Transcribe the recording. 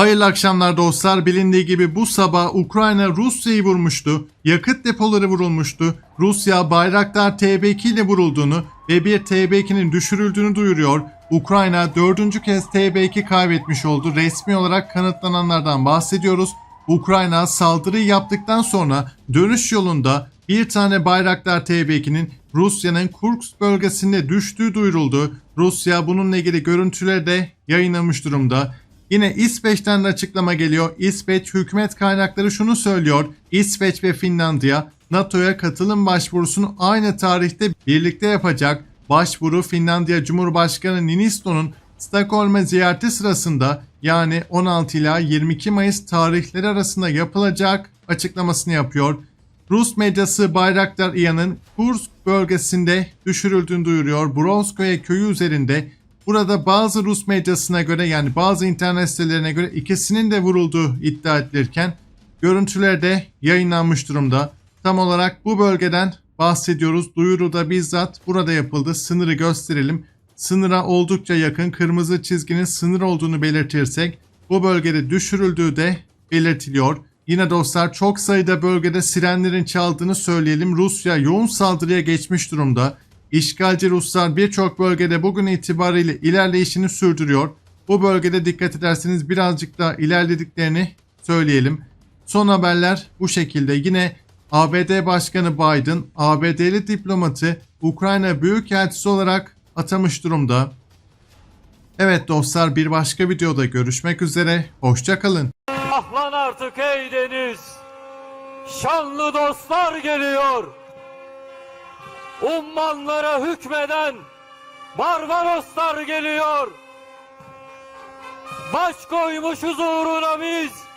Hayırlı akşamlar dostlar. Bilindiği gibi bu sabah Ukrayna Rusya'yı vurmuştu. Yakıt depoları vurulmuştu. Rusya Bayraktar TB2 ile vurulduğunu ve bir TB2'nin düşürüldüğünü duyuruyor. Ukrayna dördüncü kez TB2 kaybetmiş oldu. Resmi olarak kanıtlananlardan bahsediyoruz. Ukrayna saldırıyı yaptıktan sonra dönüş yolunda bir tane Bayraktar TB2'nin Rusya'nın Kursk bölgesinde düştüğü duyuruldu. Rusya bununla ilgili görüntüleri de yayınlamış durumda. Yine İsveç'ten açıklama geliyor. İsveç hükümet kaynakları şunu söylüyor. İsveç ve Finlandiya NATO'ya katılım başvurusunu aynı tarihte birlikte yapacak. Başvuru Finlandiya Cumhurbaşkanı Niinisto'nun Stockholm'e ziyareti sırasında yani 16 ila 22 Mayıs tarihleri arasında yapılacak açıklamasını yapıyor. Rus medyası Bayraktar İyan'ın Kursk bölgesinde düşürüldüğünü duyuruyor. Bronskoye köyü üzerinde Burada bazı Rus medyasına göre yani bazı internet sitelerine göre ikisinin de vurulduğu iddia edilirken görüntüler de yayınlanmış durumda. Tam olarak bu bölgeden bahsediyoruz. Duyuru da bizzat burada yapıldı. Sınırı gösterelim. Sınıra oldukça yakın kırmızı çizginin sınır olduğunu belirtirsek bu bölgede düşürüldüğü de belirtiliyor. Yine dostlar çok sayıda bölgede sirenlerin çaldığını söyleyelim. Rusya yoğun saldırıya geçmiş durumda. İşgalci Ruslar birçok bölgede bugün itibariyle ilerleyişini sürdürüyor. Bu bölgede dikkat ederseniz birazcık daha ilerlediklerini söyleyelim. Son haberler bu şekilde. Yine ABD Başkanı Biden, ABD'li diplomatı Ukrayna Büyükelçisi olarak atamış durumda. Evet dostlar bir başka videoda görüşmek üzere. Hoşçakalın. Ahlan artık ey deniz. Şanlı dostlar geliyor. Ummanlara hükmeden Barbaroslar geliyor. Baş koymuşuz uğruna biz.